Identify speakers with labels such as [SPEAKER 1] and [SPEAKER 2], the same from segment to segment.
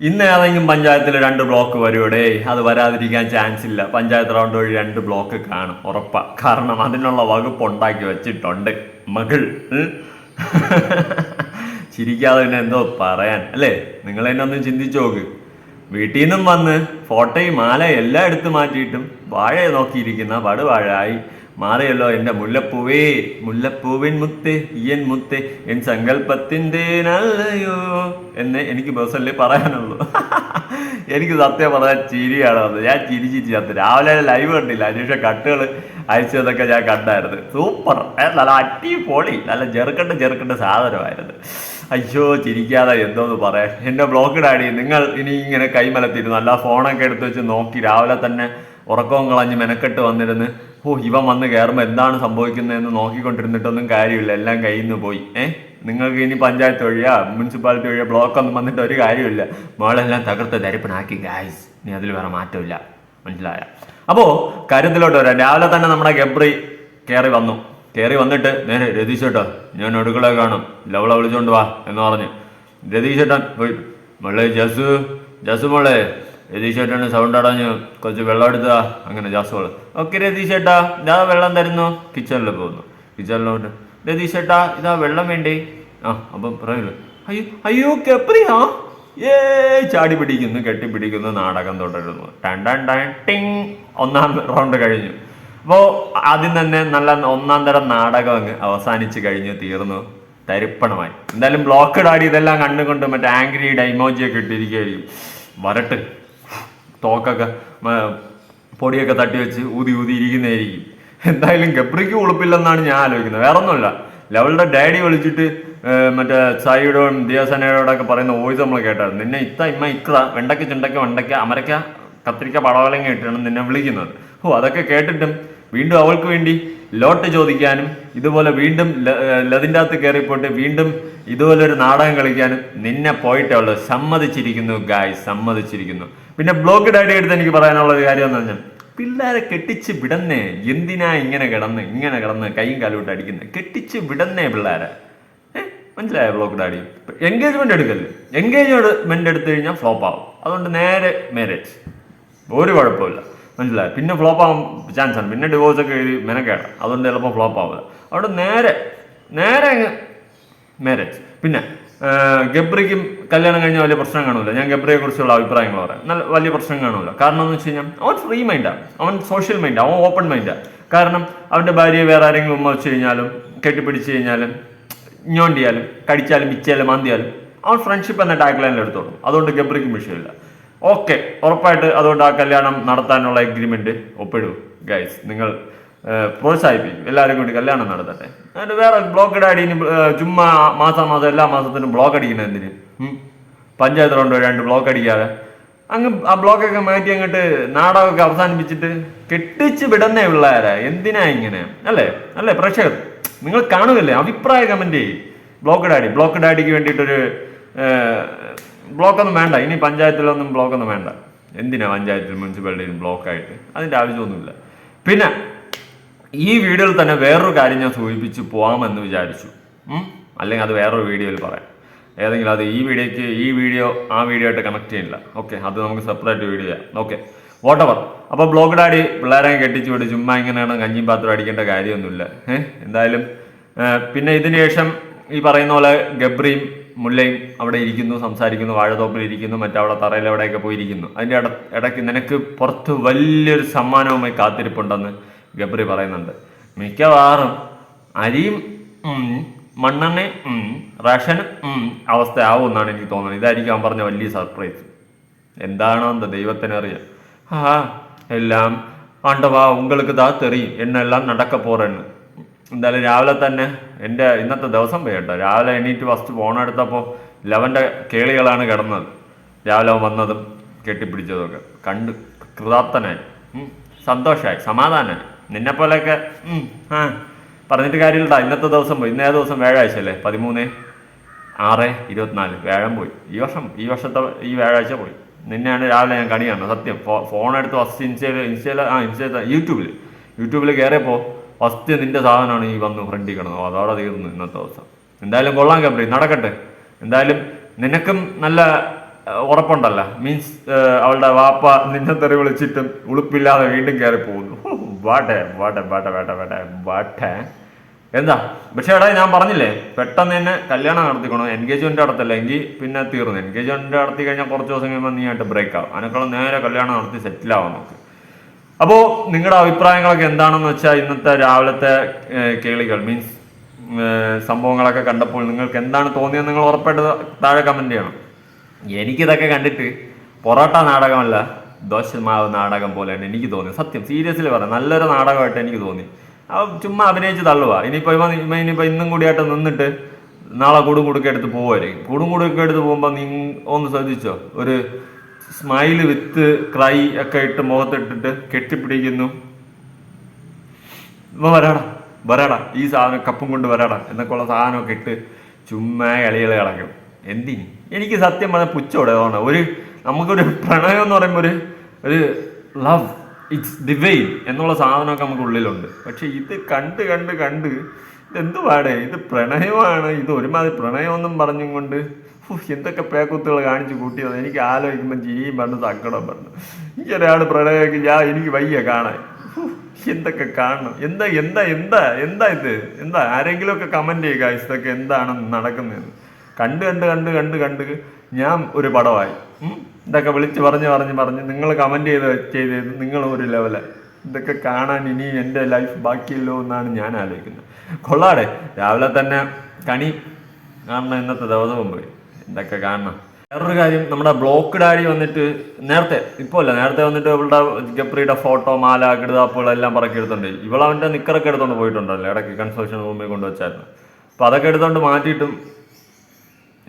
[SPEAKER 1] ഇന്ന് ഏതെങ്കിലും പഞ്ചായത്തിൽ രണ്ട് ബ്ലോക്ക് വരുവിടെ? അത് വരാതിരിക്കാൻ ചാൻസ് ഇല്ല. പഞ്ചായത്ത് റൗണ്ട് വഴി രണ്ട് ബ്ലോക്ക് കാണും ഉറപ്പാ. കാരണം അതിനുള്ള വകുപ്പ് ഉണ്ടാക്കി വെച്ചിട്ടുണ്ട്. മകൾ ചിരിക്കാതെ പിന്നെ എന്തോ പറയാൻ. അല്ലേ? നിങ്ങൾ എന്നെ ഒന്ന് ചിന്തിച്ചു നോക്ക്. വീട്ടിൽ നിന്നും വന്ന് ഫോട്ടോയും മാല എല്ലാം എടുത്ത് മാറ്റിയിട്ടും വാഴയെ നോക്കിയിരിക്കുന്ന പടുവാഴായി മാറിയല്ലോ എന്റെ മുല്ലപ്പൂവേ മുല്ലപ്പൂവിൻ മുത്തേ ഇയൻ മുത്തേ എൻ സങ്കല്പത്തിന്റെ നല്ലയോ എന്ന് എനിക്ക് ബസ്സല്ലേ പറയാനുള്ളൂ. എനിക്ക് സത്യം പറഞ്ഞാൽ ചിരിയാണ് വന്നത് ഞാൻ ചിരിച്ച് ചത്ത്. രാവിലെ ലൈവ് കണ്ടില്ല. അതിനുശേഷം കട്ടുകൾ അയച്ചതൊക്കെ ഞാൻ കണ്ടായിരുന്നു. സൂപ്പർ നല്ല നല്ല അടിപൊളി. നല്ല ചെറുക്കണ്ട ചെറുക്കണ്ട സാധനമായിരുന്നു. അയ്യോ ചിരിക്കാതെ എന്തോന്ന് പറയാം എന്റെ ബ്ലോക്ക് ഡാഡി നിങ്ങൾ ഇനി ഇങ്ങനെ കൈമലത്തിരുന്നു നല്ല ഫോണൊക്കെ എടുത്ത് വെച്ച് നോക്കി രാവിലെ തന്നെ ഉറക്കവും കളഞ്ഞ് മെനക്കെട്ട് വന്നിരുന്ന് ഓ ഇവൻ വന്ന് കയറുമ്പോൾ എന്താണ് സംഭവിക്കുന്നതെന്ന് നോക്കിക്കൊണ്ടിരുന്നിട്ടൊന്നും കാര്യമില്ല. എല്ലാം കയ്യിൽ നിന്ന് പോയി. ഏഹ് നിങ്ങൾക്ക് ഇനി പഞ്ചായത്ത് വഴിയാ മുനിസിപ്പാലിറ്റി വഴിയാ ബ്ലോക്ക് ഒന്നും വന്നിട്ട് ഒരു കാര്യമില്ല. മോളെല്ലാം തകർത്ത് തരിപ്പനാക്കി ഗായ്സ് ഇനി അതിൽ വേറെ മാറ്റമില്ല. മനസ്സിലായ? അപ്പോൾ കാര്യത്തിലോട്ട് വരാം. രാവിലെ തന്നെ നമ്മുടെ ഗബ്രി കയറി വന്നു. കയറി വന്നിട്ട് നേരെ രതീശേട്ടോ ഞാൻ അടുക്കള കാണും. ലവള വിളിച്ചോണ്ട് വാ എന്ന് പറഞ്ഞു. രതീശേട്ടൻ പോയി. മോളെ ജസു ജസു മോളെ രതീഷേട്ടന് സൗണ്ട് അടഞ്ഞു കുറച്ച് വെള്ളം എടുത്താ അങ്ങനെ ജാസ് മോൾ ഓക്കെ രതീഷേട്ടാ ഇതാ വെള്ളം തരുന്നു. കിച്ചണിൽ പോകുന്നു. കിച്ചണിലോട്ട്. രതീഷേട്ടാ ഇതാ വെള്ളം വേണ്ടേ? ആ അപ്പം പറയല്ലോ അയ്യോ അയ്യോ കെപ്രിയാ? ഏ ചാടി പിടിക്കുന്നു കെട്ടിപ്പിടിക്കുന്നു നാടകം തുടരുന്നു. ടൺ ടൺ ടിങ്. ഒന്നാം റൗണ്ട് കഴിഞ്ഞു. അപ്പോൾ ആദ്യം തന്നെ നല്ല ഒന്നാം തരം നാടകം അങ്ങ് അവസാനിച്ച് കഴിഞ്ഞു തീർന്നു. തരിപ്പണമായി. എന്തായാലും ബ്ലോക്ക് ഡാടി ഇതെല്ലാം കണ്ടുകൊണ്ട് മറ്റേ ആംഗ്രി ഡൈമോജിയൊക്കെ ഇട്ടിരിക്കുകയായിരിക്കും. വരട്ട്. തോക്കൊക്കെ പൊടിയൊക്കെ തട്ടി വെച്ച് ഊതി ഊതി ഇരിക്കുന്നതായിരിക്കും. എന്തായാലും ഗബ്രിക്ക് ഉളുപ്പില്ലെന്നാണ് ഞാൻ ആലോചിക്കുന്നത്. വേറെ ഒന്നുമില്ല ലെവളുടെ ഡാഡി വിളിച്ചിട്ട് മറ്റേ സായിയോടും ദിയാസനയോടൊക്കെ പറയുന്ന വോയിസ് നമ്മൾ കേട്ടായിരുന്നു. നിന്നെ ഇത്ത ഇമ്മ ഇക്ര വെണ്ടയ്ക്ക ചുണ്ടയ്ക്ക വണ്ടയ്ക്ക അമരക്ക കത്തിരിക്ക പടവലങ്ങ ഇട്ടാണ് നിന്നെ വിളിക്കുന്നത്. ഓ അതൊക്കെ കേട്ടിട്ടും വീണ്ടും അവൾക്ക് വേണ്ടി ലോട്ട് ചോദിക്കാനും ഇതുപോലെ വീണ്ടും ലതിന്റെ അകത്ത് കയറിപ്പോയിട്ട് വീണ്ടും ഇതുപോലെ ഒരു നാടകം കളിക്കാനും നിന്നെ പോയിട്ടേ ഉള്ളൂ. സമ്മതിച്ചിരിക്കുന്നു ഗായ് സമ്മതിച്ചിരിക്കുന്നു. പിന്നെ ബ്ലോക്ക് ഡാഡി എടുത്ത് എനിക്ക് പറയാനുള്ള ഒരു കാര്യം എന്ന് പറഞ്ഞാൽ പിള്ളേരെ കെട്ടിച്ച് വിടന്നേ എന്തിനാ ഇങ്ങനെ കിടന്ന് ഇങ്ങനെ കിടന്ന് കൈയും കാലോട്ട് അടിക്കുന്നത് കെട്ടിച്ച് വിടന്നേ പിള്ളേരെ. മനസ്സിലായോ ബ്ലോക്ക് ഡാഡി എൻഗേജ്മെന്റ് എടുക്കല്ലേ? എൻഗേജ്മെന്റ് എടുത്തു കഴിഞ്ഞാൽ ഫ്ലോപ്പ് ആവും. അതുകൊണ്ട് നേരെ മാരേജ് ഒരു കുഴപ്പമില്ല മനസ്സിലായോ? പിന്നെ ഫ്ലോപ്പ് ആവാൻ ചാൻസ് ആണ്. പിന്നെ ഡിവോഴ്സ് ഒക്കെ എഴുതി മെനക്കേട. അതുകൊണ്ട് ചിലപ്പോൾ ഫ്ലോപ്പ് ആവില്ല അതുകൊണ്ട് നേരെ നേരെ അങ്ങ് മാരേജ് പിന്നെ ഗബ്രിക്കും കല്യാണം കഴിഞ്ഞാൽ വലിയ പ്രശ്നം കാണൂല. ഞാൻ ഗബ്രിയെ കുറിച്ചുള്ള അഭിപ്രായങ്ങൾ പറയാം. നല്ല വലിയ പ്രശ്നം കാണൂല. കാരണം എന്ന് വെച്ച് കഴിഞ്ഞാൽ അവൻ ഫ്രീ മൈൻഡാണ് അവൻ സോഷ്യൽ മൈൻഡാണ് അവൻ ഓപ്പൺ മൈൻഡാണ് കാരണം അവന്റെ ഭാര്യയെ വേറെ ആരെങ്കിലും ഉമ്മ വെച്ച് കഴിഞ്ഞാലും കെട്ടിപ്പിടിച്ച് കഴിഞ്ഞാലും ഞോണ്ടിയാലും കടിച്ചാലും പിച്ചാലും മാന്തിയാലും അവൻ ഫ്രണ്ട്ഷിപ്പ് എന്ന ടാഗ് ലൈനിൽ എടുത്തോളും. അതുകൊണ്ട് ഗബ്രിക്കും വിഷയമില്ല. ഓക്കെ ഉറപ്പായിട്ട് അതുകൊണ്ട് ആ കല്യാണം നടത്താനുള്ള എഗ്രിമെന്റ് ഒപ്പിടൂ. ഗൈസ് നിങ്ങൾ പ്രോത്സാഹിപ്പിക്കും. എല്ലാവരും കൂടി കല്യാണം നടത്തട്ടെ. അതിന് വേറെ ബ്ലോക്ക് ഏഹ്, ചുമ്മാ മാസം മാസം എല്ലാ മാസത്തിനും ബ്ലോക്ക് അടിക്കണം എന്തിന്? പഞ്ചായത്ത് റൗണ്ട് രണ്ട് ബ്ലോക്ക് അടിക്കാതെ. അങ്ങ് ആ ബ്ലോക്കൊക്കെ മാറ്റി അങ്ങോട്ട് നാടകമൊക്കെ അവസാനിപ്പിച്ചിട്ട് കെട്ടിച്ച് വിടുന്നേ പിള്ളേരെ. എന്തിനാ ഇങ്ങനെ? അല്ലേ? അല്ലേ? പ്രേക്ഷകർ നിങ്ങൾ കാണുമല്ലേ അഭിപ്രായ കമന്റ് ചെയ്യും. ബ്ലോക്ക് ഡാഡി ബ്ലോക്ക് ഡാഡിക്ക് വേണ്ടിയിട്ടൊരു ബ്ലോക്കൊന്നും വേണ്ട. ഇനി പഞ്ചായത്തിലൊന്നും ബ്ലോക്കൊന്നും വേണ്ട. എന്തിനാ പഞ്ചായത്തിൽ മുനിസിപ്പാലിറ്റിയിൽ ബ്ലോക്കായിട്ട് അതിന്റെ ആവശ്യമൊന്നുമില്ല. പിന്നെ ഈ വീഡിയോയിൽ തന്നെ വേറൊരു കാര്യം ഞാൻ സൂചിപ്പിച്ച് പോകാമെന്ന് വിചാരിച്ചു. അല്ലെങ്കിൽ അത് വേറൊരു വീഡിയോയിൽ പറയാം. ഏതെങ്കിലും അത് ഈ വീഡിയോയ്ക്ക് ഈ വീഡിയോ ആ വീഡിയോ ആയിട്ട് കണക്ട് ചെയ്യില്ല ഓക്കെ അത് നമുക്ക് സെപ്പറേറ്റ് വീഡിയോ ചെയ്യാം. ഓക്കെ വോട്ടവർ അപ്പോൾ ബ്ലോഗ് ഡാഡി പിള്ളേരെ കെട്ടിച്ചു വിട്ട് ചുമ്മാ ഇങ്ങനെയാണ് കഞ്ഞിയും പാത്രം അടിക്കേണ്ട കാര്യമൊന്നുമില്ല. ഏഹ് എന്തായാലും പിന്നെ ഇതിന് ശേഷം ഈ പറയുന്ന പോലെ ഗബ്രിയും മുല്ലയും അവിടെ ഇരിക്കുന്നു സംസാരിക്കുന്നു വാഴത്തോപ്പിൽ ഇരിക്കുന്നു മറ്റവിടെ തറയിൽ എവിടെയൊക്കെ പോയിരിക്കുന്നു. അതിന്റെ ഇട ഇടയ്ക്ക് നിനക്ക് പുറത്ത് വലിയൊരു സമ്മാനവുമായി കാത്തിരിപ്പുണ്ടെന്ന് ഗബ്രി പറയുന്നുണ്ട്. മിക്കവാറും അരിയും മണ്ണെണ്ണ റേഷനും അവസ്ഥയാവും എന്നാണ് എനിക്ക് തോന്നുന്നത്. ഇതായിരിക്കും അവൻ പറഞ്ഞ വലിയ സർപ്രൈസ് എന്താണോ എന്താ ദൈവത്തിന് അറിയാം. ആ എല്ലാം ആണ്ടവാ ഉങ്ങൾക്ക് താ തെറിയും. എന്നെല്ലാം നടക്ക പോറെന്ന് എന്തായാലും രാവിലെ തന്നെ എന്റെ ഇന്നത്തെ ദിവസം പോയിട്ടോ രാവിലെ എണീറ്റ് ഫസ്റ്റ് ഫോൺ എടുത്തപ്പോൾ ലെവന്റെ കേളികളാണ് കിടന്നത്. രാവിലെ വന്നതും കെട്ടിപ്പിടിച്ചതൊക്കെ കണ്ട് കൃതാർത്ഥനായി ഉം, സന്തോഷമായി സമാധാനമായി നിന്നെ പോലെയൊക്കെ ആ പറഞ്ഞിട്ട് കാര്യമില്ലടാ. ഇന്നത്തെ ദിവസം പോയി. ഇന്നേ ദിവസം വ്യാഴാഴ്ച അല്ലേ? പതിമൂന്ന് ആറ് ഇരുപത്തിനാല്. വ്യാഴം പോയി. ഈ വർഷം ഈ വർഷത്തെ ഈ വ്യാഴാഴ്ച പോയി. നിന്നെയാണ് രാവിലെ ഞാൻ കണി കാണുന്നത്. സത്യം. ഫോൺ എടുത്ത് ഫസ്റ്റ് ഇൻസ്റ്റയിൽ ഇൻസ്റ്റയിൽ ആ ഇൻസ്റ്റയിൽ യൂട്യൂബിൽ യൂട്യൂബിൽ കയറിയപ്പോൾ ഫസ്റ്റ് നിന്റെ സാധനമാണ് ഈ വന്ന് ഫ്രണ്ടിൽ കിടന്നത്. അതോടെ തീർന്നു ഇന്നത്തെ ദിവസം. എന്തായാലും കൊള്ളാം കബ്രി. നടക്കട്ടെ. എന്തായാലും നിനക്കും നല്ല ഉറപ്പുണ്ടല്ല. മീൻസ് അവളുടെ വാപ്പ നിന്നെ തെറി വിളിച്ചിട്ടും ഉളുപ്പില്ലാതെ വീണ്ടും കയറി പോകുന്നു വാട്ടെ വാട്ടെ വാട്ടെ വാട്ടെ വാട്ടെ വാട്ടെ? എന്താ? പക്ഷേ എടാ ഞാൻ പറഞ്ഞില്ലേ പെട്ടെന്ന് തന്നെ കല്യാണം നടത്തിക്കണം? എൻഗേജ്മെന്റ് നടത്തല്ല? എങ്കിൽ പിന്നെ തീർന്നു. എൻഗേജ്മെന്റ് നടത്തി കഴിഞ്ഞാൽ കുറച്ച് ദിവസം കഴിയുമ്പോൾ നീ ആയിട്ട് ബ്രേക്ക് ആവും. അതിനേക്കാളും നേരെ കല്യാണം നടത്തി സെറ്റിൽ ആവാൻ നോക്ക്. അപ്പോൾ നിങ്ങളുടെ അഭിപ്രായങ്ങളൊക്കെ എന്താണെന്ന് വെച്ചാൽ ഇന്നത്തെ രാവിലത്തെ കേളികൾ. മീൻസ് സംഭവങ്ങളൊക്കെ കണ്ടപ്പോൾ നിങ്ങൾക്ക് എന്താണ് തോന്നിയത് നിങ്ങൾ ഉറപ്പായിട്ട് താഴെ കമന്റ് ചെയ്യണം. എനിക്കിതൊക്കെ കണ്ടിട്ട് പൊറോട്ട നാടകമല്ല ദോശമാവ് നാടകം പോലെയാണ് എനിക്ക് തോന്നി സത്യം സീരിയസ്ലി പറയാം നല്ലൊരു നാടകമായിട്ട് എനിക്ക് തോന്നി. ആ ചുമ്മാ അഭിനയിച്ച് തള്ളുക ഇനിയിപ്പോൾ ഇവ ഇനിയിപ്പോൾ ഇന്നും കൂടിയായിട്ട് നിന്നിട്ട് നാളെ കൂടും കുടുക്ക എടുത്ത് പോകുമായിരിക്കും കൂടും കുടുക്ക എടുത്ത് പോകുമ്പോൾ നീ ഒന്ന് ശ്രദ്ധിച്ചോ? ഒരു സ്മൈൽ വിത്ത് ക്രൈ ഒക്കെ ഇട്ട് മുഖത്തിട്ടിട്ട് കെട്ടിപ്പിടിക്കുന്നു. ഇവ വരാടാ വരാടാ. ഈ സാധനം കപ്പും കൊണ്ട് വരാടാ. എന്നൊക്കെയുള്ള സാധനമൊക്കെ ഇട്ട് ചുമ്മാ കളികൾ കളക്കും എന്തിന്? എനിക്ക് സത്യം പറഞ്ഞാൽ പുച്ചോടെ തോന്നണം ഒരു നമുക്കൊരു പ്രണയം എന്ന് പറയുമ്പോൾ ഒരു ഒരു ലവ് ഇറ്റ്സ് ഡിവൈൻ എന്നുള്ള സാധനമൊക്കെ നമുക്ക് ഉള്ളിലുണ്ട്. പക്ഷെ ഇത് കണ്ട് കണ്ട് കണ്ട് ഇതെന്ത് പാടേ? ഇത് പ്രണയമാണ്. ഇത് ഒരുമാതിരി പ്രണയമെന്നും പറഞ്ഞും കൊണ്ട് എന്തൊക്കെ പേക്കുത്തുകൾ കാണിച്ചു കൂട്ടിയത്. എനിക്ക് ആലോചിക്കുമ്പോൾ ചിരിയും പറഞ്ഞു സങ്കടം പറഞ്ഞു ഈ ഒരാൾ പ്രണയമൊക്കെ ഞാൻ എനിക്ക് വയ്യ കാണാൻ. എന്തൊക്കെ കാണണം? എന്താ എന്താ എന്താ എന്താ ഇത്? എന്താ? ആരെങ്കിലും ഒക്കെ കമന്റ് ചെയ്യുക ഇതൊക്കെ എന്താണ് നടക്കുന്നതെന്ന് കണ്ട് കണ്ട് കണ്ട് കണ്ട് കണ്ട് ഞാൻ ഒരു പടമായി. ഇതൊക്കെ വിളിച്ച് പറഞ്ഞ് പറഞ്ഞ് പറഞ്ഞ് നിങ്ങൾ കമന്റ് ചെയ്ത് ചെയ്ത് ചെയ്ത് നിങ്ങളും ഒരു ലെവൽ ഇതൊക്കെ കാണാൻ ഇനി എന്റെ ലൈഫ് ബാക്കിയല്ലോ എന്നാണ് ഞാൻ ആലോചിക്കുന്നത്. കൊള്ളാടെ. രാവിലെ തന്നെ കണി കാണണം ഇന്നത്തെ ദിവസവും പോയി. എന്തൊക്കെ കാണണം. വേറൊരു കാര്യം നമ്മുടെ ബ്ലോക്ക് ഡാഡി വന്നിട്ട് നേരത്തെ ഇപ്പോൾ അല്ല നേരത്തെ വന്നിട്ട് ഇവളുടെ ഗപ്രിയുടെ ഫോട്ടോ മാല കിടുതാപ്പുകളെല്ലാം പറക്കി എടുത്തോണ്ട് ഇവളവന്റെ നിക്കറൊക്കെ എടുത്തോണ്ട് പോയിട്ടുണ്ടല്ലോ ഇടയ്ക്ക് കൺസ്ട്രക്ഷൻ റൂമിൽ കൊണ്ടുവച്ചായിരുന്നു. അപ്പോൾ അതൊക്കെ എടുത്തോണ്ട് മാറ്റിയിട്ടും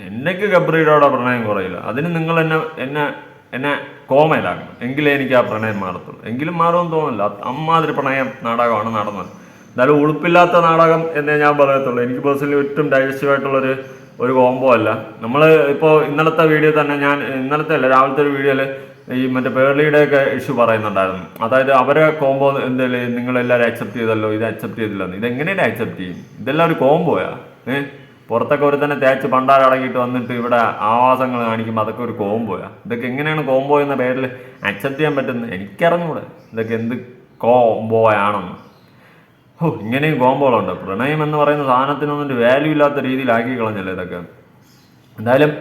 [SPEAKER 1] എന്നേക്ക് ഗബ്രിയുടെ പ്രണയം കുറയില്ല. അതിന് നിങ്ങൾ എന്നെ എന്നെ എന്നെ കോമയിലാക്കണം. എങ്കിലേ എനിക്ക് ആ പ്രണയം മാറത്തുള്ളൂ. എങ്കിലും മാറുമെന്ന് തോന്നില്ല അമ്മാതിരി പ്രണയം നാടകമാണ് നടന്നത്. എന്നാലും ഉളുപ്പില്ലാത്ത നാടകം എന്നേ ഞാൻ പറയത്തുള്ളൂ. എനിക്ക് പേഴ്സണലി ഏറ്റവും ഡൈജസ്റ്റീവ് ആയിട്ടുള്ളൊരു ഒരു കോംബോ അല്ല. നമ്മൾ ഇപ്പോൾ ഇന്നലത്തെ വീഡിയോ തന്നെ ഞാൻ ഇന്നലത്തെ അല്ല രാവിലത്തെ ഒരു വീഡിയോയിൽ ഈ മറ്റേ പേർലിയുടെ ഒക്കെ ഇഷ്യൂ പറയുന്നുണ്ടായിരുന്നു. അതായത് അവരെ കോംബോ എന്തെങ്കിലും നിങ്ങളെല്ലാവരും അക്സെപ്റ്റ് ചെയ്തല്ലോ ഇത് അക്സെപ്റ്റ് ചെയ്തില്ലെന്ന്. ഇതെങ്ങനെയാണ് അക്സെപ്റ്റ് ചെയ്യും? ഇതെല്ലാം ഒരു കോംബോയാ ഏഹ് പുറത്തൊക്കെ ഒരു തന്നെ തേച്ച് പണ്ടാരടങ്ങിയിട്ട് വന്നിട്ട് ഇവിടെ ആവാസങ്ങൾ കാണിക്കുമ്പോൾ അതൊക്കെ ഒരു കോംബോയാ. ഇതൊക്കെ എങ്ങനെയാണ് കോംബോ എന്ന പേരിൽ അക്സെപ്റ്റ് ചെയ്യാൻ പറ്റുന്നത്? എനിക്കറിഞ്ഞൂടെ. ഇതൊക്കെ എന്ത് കോംബോയാണെന്ന്. ഓ ഇങ്ങനെയും കോംബോകളുണ്ട്. പ്രണയം എന്ന് പറയുന്ന സാധനത്തിനൊന്നും ഒരു വാല്യൂ ഇല്ലാത്ത രീതിയിലാക്കി കളഞ്ഞല്ലേ ഇതൊക്കെ? എന്തായാലും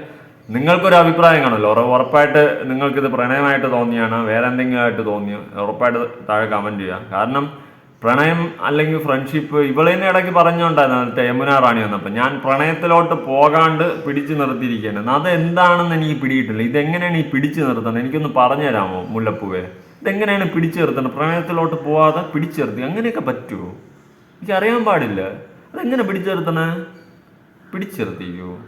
[SPEAKER 1] നിങ്ങൾക്കൊരു അഭിപ്രായം കാണുമല്ലോ. ഉറ- ഉറപ്പായിട്ട് നിങ്ങൾക്കിത് പ്രണയമായിട്ട് തോന്നിയാണ്? വേറെ എന്തെങ്കിലും ആയിട്ട് തോന്നിയോ? ഉറപ്പായിട്ട് താഴെ കമന്റ് ചെയ്യുക കാരണം പ്രണയം അല്ലെങ്കിൽ ഫ്രണ്ട്ഷിപ്പ് ഇവളെ തന്നെ ഇടയ്ക്ക് പറഞ്ഞുകൊണ്ടായിരുന്നു യമുന റാണി വന്നപ്പോൾ ഞാൻ പ്രണയത്തിലോട്ട് പോകാണ്ട് പിടിച്ചു നിർത്തിയിരിക്കുകയാണ്. അത് എന്താണെന്ന് എനിക്ക് പിടിയിട്ടില്ല. ഇതെങ്ങനെയാണ് ഈ പിടിച്ചു നിർത്തുന്നത് എനിക്കൊന്ന് പറഞ്ഞു തരാമോ മുല്ലപ്പൂവേ? ഇതെങ്ങനെയാണ് പിടിച്ചു നിർത്തുന്നത് പ്രണയത്തിലോട്ട് പോവാതെ പിടിച്ചു നിർത്തി അങ്ങനെയൊക്കെ പറ്റുമോ എനിക്കറിയാൻ പാടില്ല. അതെങ്ങനെ പിടിച്ചു നിർത്തണേ? പിടിച്ചു നിർത്തിക്കോ.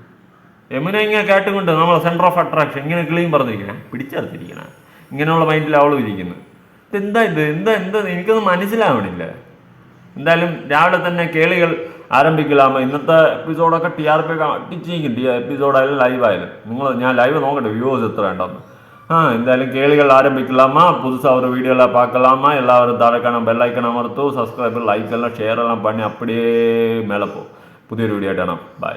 [SPEAKER 1] യമുന ഇങ്ങനെ കേട്ടുകൊണ്ട് നമ്മൾ സെന്റർ ഓഫ് അട്രാക്ഷൻ ഇങ്ങനെ ക്ലീൻ പറഞ്ഞിരിക്കണേ. പിടിച്ചു നിർത്തിയിരിക്കണേ. ഇങ്ങനെയുള്ള മൈൻഡിൽ അവളും ഇരിക്കുന്നത് ഇതെന്താ ഇത് എന്താ എന്താ എനിക്കൊന്നും മനസ്സിലാവണില്ല എന്തായാലും രാവിലെ തന്നെ കേളികൾ ആരംഭിക്കലാമോ ഇന്നത്തെ എപ്പിസോഡൊക്കെ ടി ആർ പി ഒക്കെ അടിച്ചിരിക്കും ടി എപ്പിസോഡായാലും ലൈവായാലും നിങ്ങൾ ഞാൻ ലൈവ് നോക്കട്ടെ വ്യൂവേഴ്സ് എത്ര ഉണ്ടെന്ന് ആ എന്തായാലും കേളികൾ ആരംഭിക്കലാമാ புதுசாக ஒரு வீடியோவில் பார்க்கலாமா எல்லாரும் தாழக்கான பெல் ஐக்கன் அமர்த்தும் சப்ஸ்கிரைபர் லைக் எல்லாம் ஷேர் எல்லாம் பண்ணி அப்படியே மேலே போ புதிய வீடியோ കാണാം ബൈ